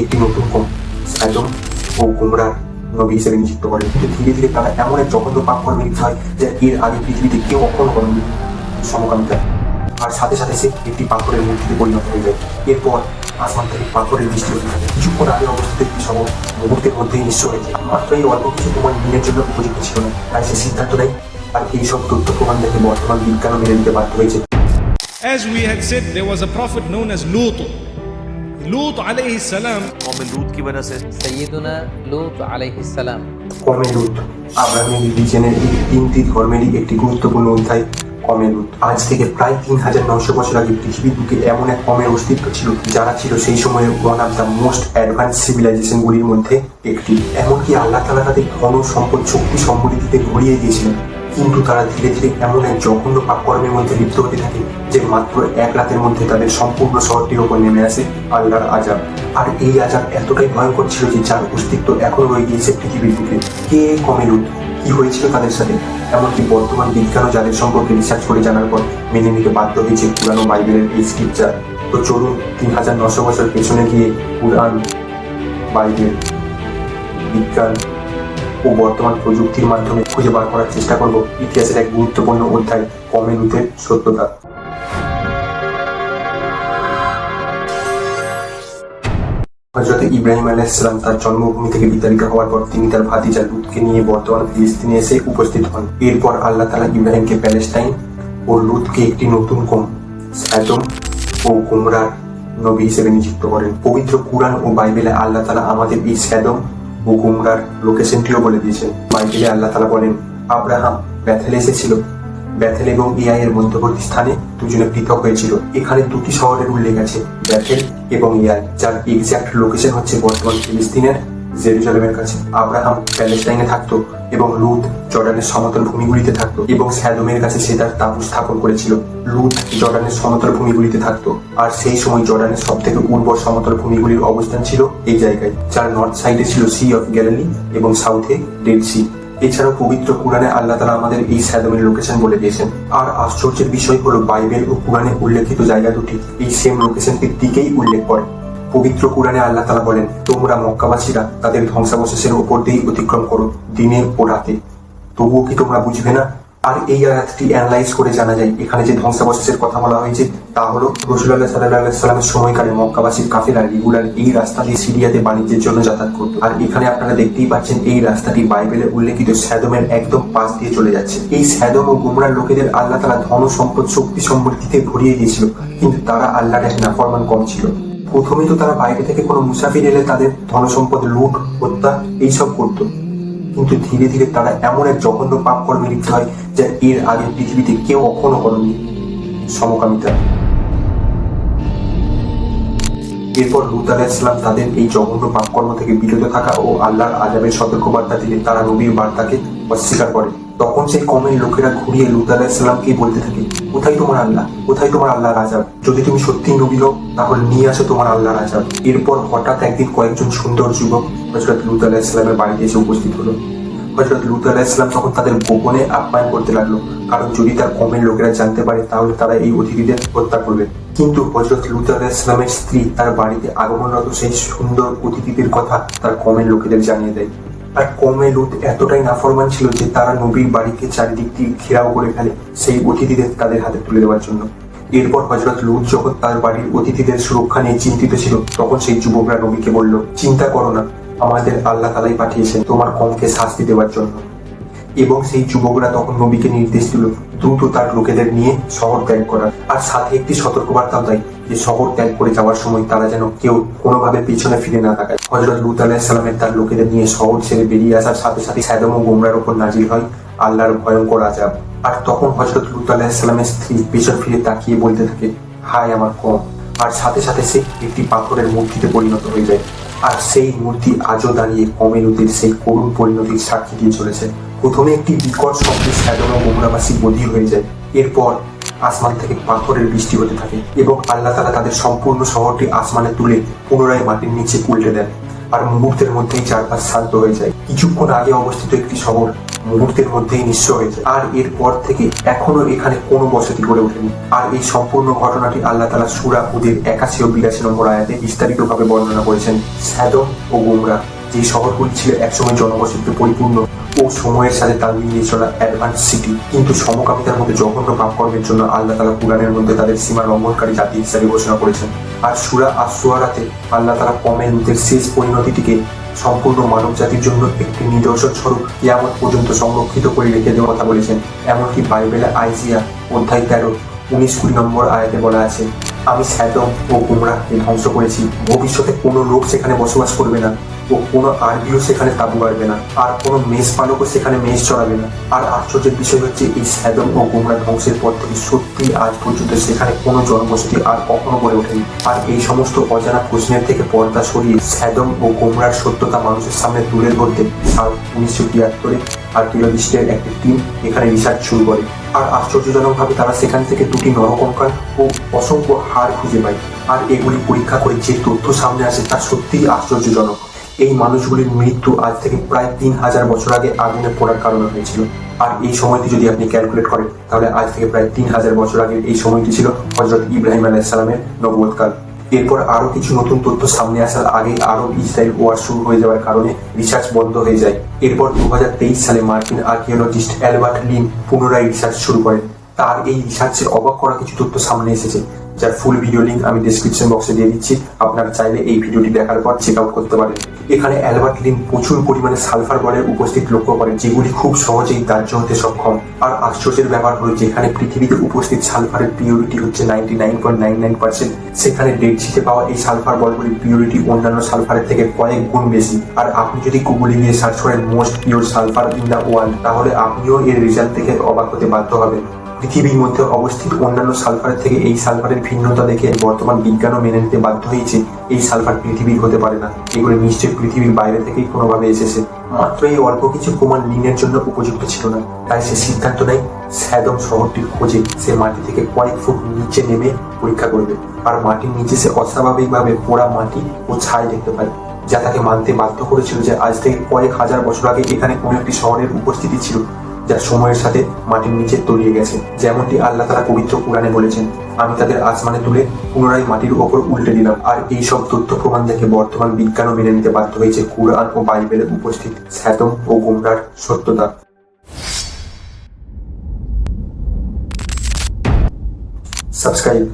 একটি নতুন একদম ও নবী হিসেবে নিযুক্ত করেন। কিন্তু ধীরে ধীরে তারা এমন এক জঘন্য পাপ কর্মে লিপ্ত হয় যে এর আগে পৃথিবীতে কেউ কখনো করেনি সমকামিতা আর সাথে সাথে সে একটি পাথরের মূর্তিতে পরিণত হয়ে যায়। এরপর আসমান থেকে পাথরের বৃষ্টি হতে থাকে। কিছুক্ষণ আগে অবস্থিত একটি সব মুহূর্তের মধ্যেই নিঃস্ব হয়েছে। মাত্র এই অল্প কিছু তোমার নিজের জন্য উপযুক্ত ছিল না। তাই সে সিদ্ধান্ত নেয় আর এই সব তথ্য প্রমাণ দেখে বর্তমান বিজ্ঞানও মেনে নিতে বাধ্য হয়েছে। As we had said, there was a prophet known as Lut. Lut alayhi salam कौम लूत की वजह से সৈয়দুনা লুত আলাইহিসসালাম কমেরুত আব্রাহামিক রিলিজনের এই তিনটি ধর্মেরই একটি গুরুত্বপূর্ণ অধ্যায় কমেরুত আজ থেকে প্রায় তিন হাজার নয়শো বছর আগে পৃথিবীর বুকে এমন এক কমের অস্তিত্ব ছিল যারা ছিল সেই সময়ের one of the most advance civilisation গুলির মধ্যে একটি এমনকি আল্লাহ তালা তাদের ধন সম্পদ শক্তি সমৃদ্ধিতে ভরিয়ে দিয়েছিলেন কিন্তু তারা ধীরে ধীরে এমন এক জঘন্য পাপকর্মের মধ্যে লিপ্ত হতে থাকে যে মাত্র এক রাতের মধ্যে তাদের সম্পূর্ণ শহরটির ওপর নেমে আসে আল্লাহর আজাব আর এই আজাব এতটাই ভয়ঙ্কর ছিল যে যার অস্তিত্ব এখনও রয়ে গিয়েছে পৃথিবীর বুকে কে কমেরুট কি হয়েছিল তাদের সাথে? এমনকি বর্তমান বিজ্ঞানও যাদের সম্পর্কে রিসার্চ করে জানার পর মেনে নিতে বাধ্য হয়েছে পুরানো বাইবেলের এই স্ক্রিপচার তো চলুন তিন হাজার নশো বছর পেছনে গিয়ে পুরাণ বাইবেল, বিজ্ঞান ও বর্তমান প্রযুক্তির মাধ্যমে খুঁজে বার করার চেষ্টা করব। ইতিহাসের এক গুরুত্বপূর্ণ অধ্যায় কমেরুতের সত্যতা। হজরত ইব্রাহিম আলাইসালাম তার জন্মভূমি থেকে বিতাড়িত হওয়ার পর তিনি তার ভাতিজা লুতকে নিয়ে বর্তমান ফিলিস্তিনে এসে উপস্থিত হন। এরপর আল্লাহ তালা ইব্রাহিমকে প্যালেস্টাইন ও লুতকে একটি নতুন কম স্যাদম ও গুমরার নবী হিসেবে নিযুক্ত করেন। পবিত্র কুরআন ও বাইবেলে আল্লাহ তালা আমাদের এই স্যাদম ও গুমরার লোকেশনটিও বলে দিয়েছেন মাইকেলে আল্লাহ তালা বলেন, আব্রাহাম ব্যাথেলে এসেছিল। ব্যাথেল এবং ইআই এর মধ্যবর্তী স্থানে দুজনে পৃথক হয়েছিল। এখানে দুটি শহরের উল্লেখ আছে, ব্যাথেল এবং ইআই যার এক্সাক্ট লোকেশন হচ্ছে বর্তমান ফিলিস্তিনের জেরুজালেমের কাছে আব্রাহাম প্যালেস্টাইনে থাকতো এবং লুত জর্ডানের সমতল ভূমিগুলিতে থাকতো এবং স্যাদমের কাছে সে তার তাবু স্থাপন করেছিল। লুত জর্ডানের সমতল ভূমিগুলিতে থাকতো। আর সেই সময় জর্ডানের সব থেকে উর্বর সমতল ভূমিগুলির অবস্থান ছিল এই জায়গায়, যার নর্থ সাইডে ছিল সি অফ গ্যালালি এবং সাউথে ডেড সি। এছাড়াও পবিত্র কোরআনে আল্লাহ তালা আমাদের এই স্যাদমের লোকেশন বলে দিয়েছেন। আর আশ্চর্যের বিষয় হলো বাইবেল ও কোরআনে উল্লেখিত জায়গা দুটি, এই সেম লোকেশনটির দিকেই উল্লেখ করে পবিত্র কোরআনে আল্লাহ তালা বলেন, তোমরা মক্কাবাসীরা তাদের ধ্বংসাবশেষের উপর দিয়েই অতিক্রম করো দিনে ও রাতে। তবুও কি তোমরা বুঝবে না? আর এই আয়াতটি অ্যানালাইজ করে জানা যায়, এখানে যে ধ্বংসাবশেষের কথা বলা হয়েছে, তা হলো রসুল্লাহ সাল্লাহ সাল্লামের সময়কালে মক্কাবাসীর কাফেলা রেগুলার এই রাস্তা দিয়ে সিরিয়াতে বাণিজ্যের জন্য যাতায়াত করত। আর এখানে আপনারা দেখতেই পাচ্ছেন, এই রাস্তাটি বাইবেলে উল্লেখিত স্যাদমের একদম পাশ দিয়ে চলে যাচ্ছে। এই স্যাদম ও গুমরার লোকেদের আল্লাহ তালা ধন, সম্পদ, শক্তি সমৃদ্ধিতে ভরিয়ে দিয়েছিল, কিন্তু তারা আল্লাহর এক নাফরমান কম ছিল। প্রথমে তো তারা বাইরে থেকে কোনো মুসাফির এলে তাদের ধন সম্পদ লুট, হত্যা এইসব করতো। কিন্তু ধীরে ধীরে তারা এমন এক জঘন্য পাপ কর্মে লিপ্ত হয় যা এর আগে পৃথিবীতে কেউ কখনো করেনি সমকামিতা। এরপর লুত আলাইসালাম তাদের এই জঘন্য পাপকর্ম থেকে বিরত থাকা ও আল্লাহর আজাবের সতর্কবার্তা দিলে তারা নবীর বার্তাকে অস্বীকার করে। তখন সেই কমের লোকেরা ঘুরিয়ে লুত আলাইসালামকে বলতে থাকে, কোথায় তোমার আল্লাহ? কোথায় তোমার আল্লাহর আজাব যদি তুমি সত্যি নবী হও, তাহলে নিয়ে আসো তোমার আল্লাহ আজাব এরপর হঠাৎ একদিন কয়েকজন সুন্দর যুবক হজরত লুত আলাইসালামের বাড়িতে এসে উপস্থিত হলো। হজরত লুত আলাহিসাম তখন তাদের গোপনে আপ্যায়ন করতে লাগল, কারণ যদি তার কমের লোকেরা জানতে পারে, তাহলে তারা এই অতিথিদের হত্যা করবে। কিন্তু হজরত লুত আলাহিসামের স্ত্রী তার বাড়িতে আগমনরত সেই সুন্দর অতিথিদের কথা তার কমের লোকেদের জানিয়ে দেয়। আর কমে লুট এতটাই নাফরমান ছিল যে তারা নবীর বাড়িকে চারিদিক দিয়ে ঘেরাও করে ফেলে সেই অতিথিদের তাদের হাতে তুলে দেওয়ার জন্য। এরপর হজরত লুত যখন তার বাড়ির অতিথিদের সুরক্ষা নিয়ে চিন্তিত ছিল, তখন সেই যুবকরা নবীকে বলল, চিন্তা করো না, আমাদের আল্লাহ তালাই পাঠিয়েছেন তোমার কমকে শাস্তি দেওয়ার জন্য। এবং সেই যুবকরা তখন নবীকে নির্দেশ দিল, দ্রুত তার লোকেদের নিয়ে শহর ত্যাগ করার আর সাথে একটি সতর্কবার্তাও দেয় যে শহর ত্যাগ করে যাওয়ার সময় তারা যেন কেউ কোনোভাবে পিছনে ফিরে না তাকায়। হজরত লুত আলাহিসাল্লামের তার লোকেদের নিয়ে শহর ছেড়ে বেরিয়ে আসার সাথে সাথে স্যাদম ও গোমরার উপর নাজিল হয় আল্লাহর ভয়ঙ্কর আজাব আর তখন হজরত লুত আলাহিসাল্লামের স্ত্রী পেছন ফিরে তাকিয়ে বলতে থাকে, হায় আমার কম। আর সাথে সাথে সে একটি পাথরের মূর্তিতে পরিণত হয়ে যায়। আর সেই মূর্তি আজও দাঁড়িয়ে কমে নদীর সেই করুণ পরিণতির সাক্ষী দিয়ে চলেছে। প্রথমে একটি বিকট শব্দে সাজানো ও গোমরাবাসী বধির হয়ে যায়। এরপর আসমান থেকে পাথরের বৃষ্টি হতে থাকে এবং আল্লাহ তারা তাদের সম্পূর্ণ শহরটি আসমানে তুলে পুনরায় মাটির নিচে উল্টে দেন। আর মুহূর্তের মধ্যেই চারপাশ শান্ত হয়ে যায়। কিছুক্ষণ আগে অবস্থিত একটি শহর মুহূর্তের মধ্যেই নিঃস্ব হয়ে যায়। আর এরপর থেকে এখনও এখানে কোনো বসতি গড়ে ওঠেনি। আর এই সম্পূর্ণ ঘটনাটি আল্লাহ তালা সুরা উদের একাশি ও বিরাশি নম্বর আয়াতে বিস্তারিতভাবে বর্ণনা করেছেন, স্যাদম ও গুমরা। যে শহরগুলি ছিল একসময় জনবসতিতে পরিপূর্ণ ও সময়ের সাথে তাল মিলিয়ে চলা অ্যাডভান্স সিটি কিন্তু সমকামিতার মধ্যে জঘন্য পাপকর্মের জন্য আল্লাহ তালা কোরআনের মধ্যে তাদের সীমা লঙ্ঘনকারী জাতি হিসাবে ঘোষণা করেছেন। আর সুরা আসুয়ারাতে আল্লাহ তালা কমে লুতের শেষ পরিণতিটিকে সম্পূর্ণ মানব জাতির জন্য একটি নিদর্শন স্বরূপ ইয়ামত পর্যন্ত সংরক্ষিত করে রেখে দেওয়ার কথা বলেছেন। এমনকি বাইবেলে আইজিয়া অধ্যায় তেরো, উনিশ কুড়ি নম্বর আয়াতে বলা আছে, আমি স্যাদম ও গুমরাহকে ধ্বংস করেছি। ভবিষ্যতে কোনো লোক সেখানে বসবাস করবে না। ও কোনো আরবিও সেখানে তাবু গাড়বে না, আর কোনো মেষ পালকও সেখানে মেষ চড়াবে না। আর আশ্চর্যের বিষয় হচ্ছে, এই স্যাদম ও গুমরা ধ্বংসের পর থেকে সত্যি আজ পর্যন্ত সেখানে কোনো জনবসতি আর কখনো গড়ে ওঠেনি। আর এই সমস্ত অজানা প্রশ্নের থেকে পর্দা সরিয়ে স্যাদম ও গুমরার সত্যতা মানুষের সামনে তুলে ধরতে সাল উনিশশো তিয়াত্তরে আর্কিওলজিস্টের একটি টিম এখানে রিসার্চ শুরু করে। আর আশ্চর্যজনকভাবে তারা সেখান থেকে দুটি নরকঙ্কাল ও অসংখ্য হাড় খুঁজে পায়। আর এগুলি পরীক্ষা করে যে তথ্য সামনে আসে তা সত্যিই আশ্চর্যজনক। এই মানুষগুলির মৃত্যু আজ থেকে প্রায় তিন হাজার বছর আগে আগুনে পড়ার কারণে হয়েছিল। আর এই সময়টি যদি আপনি ক্যালকুলেট করেন, তাহলে আজ থেকে প্রায় তিন হাজার বছর আগে এই সময়টি ছিল হজরত ইব্রাহিম আলাইসালামের নবুয়তকাল এরপর আরও কিছু নতুন তথ্য সামনে আসার আগে আরব ইসরায়েল ওয়ার শুরু হয়ে যাওয়ার কারণে রিসার্চ বন্ধ হয়ে যায়। এরপর দু হাজার তেইশ সালে মার্কিন আর্কিওলজিস্ট অ্যালবার্ট লিন পুনরায় রিসার্চ শুরু করেন। তার এই রিসার্চের অবাক করা কিছু তথ্য সামনে এসেছে। যার ফুল ভিডিও লিঙ্ক আমি ডেসক্রিপশন বক্সে দিয়ে দিচ্ছি। আপনারা চাইলে এই ভিডিওটি দেখার পর চেক আউট করতে পারেন। এখানে অ্যালবার্ট লিন প্রচুর পরিমাণে সালফার বলের উপস্থিত লক্ষ্য করেন, যেগুলি খুব সহজেই দাহ্য হতে সক্ষম। আর আশ্চর্যের ব্যাপার হলো, যেখানে পৃথিবীতে উপস্থিত সালফারের পিউরিটি হচ্ছে ninety nine point nine nine percent সেখানে ডেড শিটে পাওয়া এই সালফার বলগুলির পিউরিটি অন্যান্য সালফারের থেকে কয়েক গুণ বেশি। আর আপনি যদি গুগলে গিয়ে সার্চ করেন most pure sulphur in the world তাহলে আপনিও এর রেজাল্ট থেকে অবাক হতে বাধ্য হবেন। পৃথিবীর মধ্যে অবস্থিত অন্যান্য সালফারের থেকে এই সালফারের ভিন্নতা দেখে বর্তমান বিজ্ঞানও মেনে নিতে বাধ্য হয়েছে, এই সালফার পৃথিবীর হতে পারে না। এগুলো নিশ্চয়ই পৃথিবীর বাইরে থেকেই কোনোভাবে এসেছে। মাত্র এই অল্প কিছু প্রমাণ লিনের জন্য উপযুক্ত ছিল না, তাই সে সিদ্ধান্ত নেয় স্যাদম শহরটির খোঁজে সে মাটি থেকে কয়েক ফুট নিচে নেমে পরীক্ষা করবে। আর মাটির নিচে সে অস্বাভাবিকভাবে পোড়া মাটি ও ছাই দেখতে পায়, যা তাকে মানতে বাধ্য করেছিল যে আজ থেকে কয়েক হাজার বছর আগে এখানে কোনো একটি শহরের উপস্থিতি ছিল। যা সময়ের সাথে মাটির নিচে তলিয়ে গেছে। যেমনটি আল্লাহ তারা পবিত্র পুরাণে বলেছেন, আমি তাদের আসমানে তুলে পুনরায় মাটির ওপর উল্টে দিলাম। আর এই সব তথ্য প্রমাণ দেখে বর্তমান বিজ্ঞানও মেনে নিতে বাধ্য হয়েছে কুরআন ও বাইবেলে উপস্থিত স্যাতম ও গুমরার সত্যতা। সাবস্ক্রাইব।